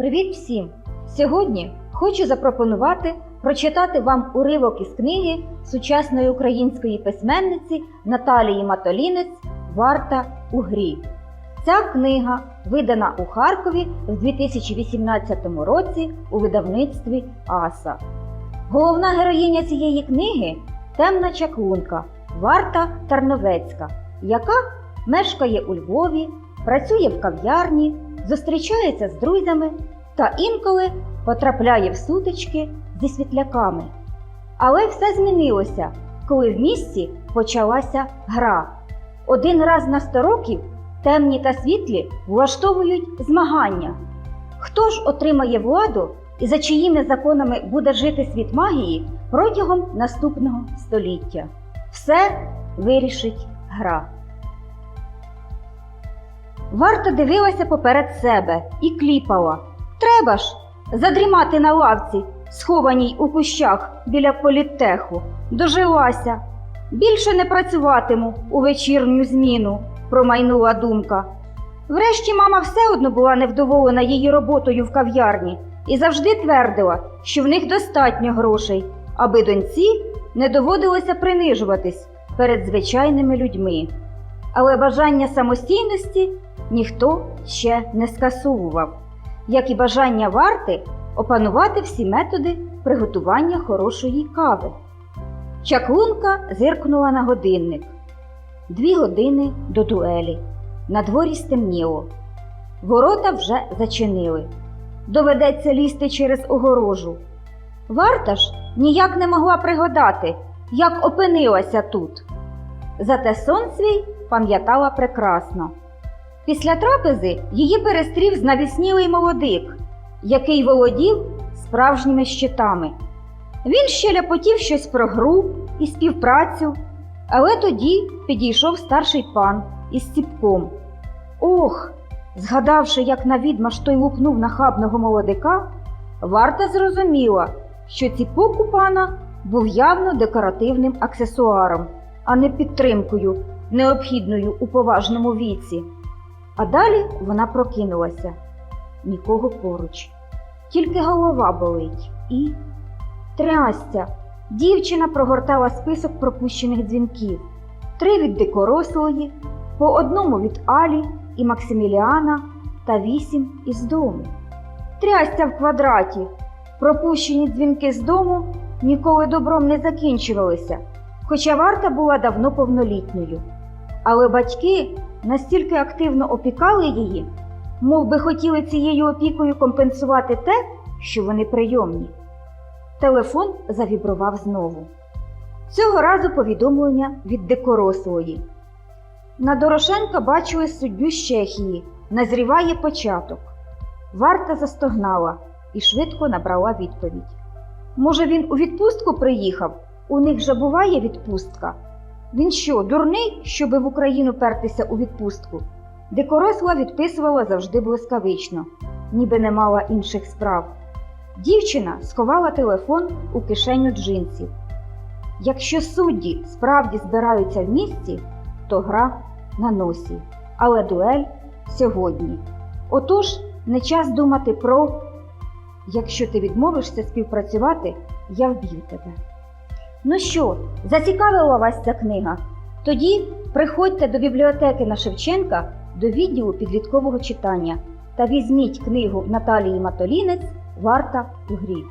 Привіт всім! Сьогодні хочу запропонувати прочитати вам уривок із книги сучасної української письменниці Наталії Матолінець Варта у грі. Ця книга видана у Харкові в 2018 році у видавництві Аса. Головна героїня цієї книги темна чаклунка Варта Тарновецька, яка мешкає у Львові, працює в кав'ярні, зустрічається з друзями та інколи потрапляє в сутички зі світляками. Але все змінилося, коли в місті почалася гра. Один раз на 100 років темні та світлі влаштовують змагання. Хто ж отримає владу і за чиїми законами буде жити світ магії протягом наступного століття? Все вирішить гра. Варта дивилася поперед себе і кліпала. Треба ж задрімати на лавці, схованій у кущах біля політтеху. Дожилася. Більше не працюватиму у вечірню зміну, промайнула думка. Врешті мама все одно була невдоволена її роботою в кав'ярні і завжди твердила, що в них достатньо грошей, аби доньці не доводилося принижуватись перед звичайними людьми. Але бажання самостійності ніхто ще не скасовував, як і бажання варти опанувати всі методи приготування хорошої кави. Чаклунка зиркнула на годинник. Дві години до дуелі. На дворі стемніло. Ворота вже зачинили. Доведеться лізти через огорожу. Варта ж ніяк не могла пригадати, як опинилася тут. Зате сон свій пам'ятала прекрасно. Після трапези її перестрів знавіснілий молодик, який володів справжніми щитами. Він ще ляпотів щось про гру і співпрацю, але тоді підійшов старший пан із ціпком. Ох, згадавши, як навідмаш той лупнув нахабного молодика, варта зрозуміла, що ціпок у пана був явно декоративним аксесуаром, а не підтримкою, необхідною у поважному віці. А далі вона прокинулася. Нікого поруч. Тільки голова болить і. Трястя! Дівчина прогортала список пропущених дзвінків: три від дикорослої, по одному від Алі і Максиміліана та вісім із дому. Трястя в квадраті. Пропущені дзвінки з дому ніколи добром не закінчувалися, хоча варта була давно повнолітньою. Але батьки настільки активно опікали її, мов би хотіли цією опікою компенсувати те, що вони прийомні. Телефон завібрував знову. Цього разу повідомлення від дикорослої. На Дорошенка бачили суддю з Чехії. Назріває початок. Варта застогнала і швидко набрала відповідь. Може, він у відпустку приїхав? У них же буває відпустка. Він що, дурний, щоби в Україну пертися у відпустку? Дикоросла відписувала завжди блискавично, ніби не мала інших справ. Дівчина сховала телефон у кишеню джинсів. Якщо судді справді збираються в місті, то гра на носі, але дуель сьогодні. Отож, не час думати про якщо ти відмовишся співпрацювати, я вб'ю тебе. Ну що, зацікавила вас ця книга? Тоді приходьте до бібліотеки на Шевченка до відділу підліткового читання та візьміть книгу Наталії Матолінець Варта у грі.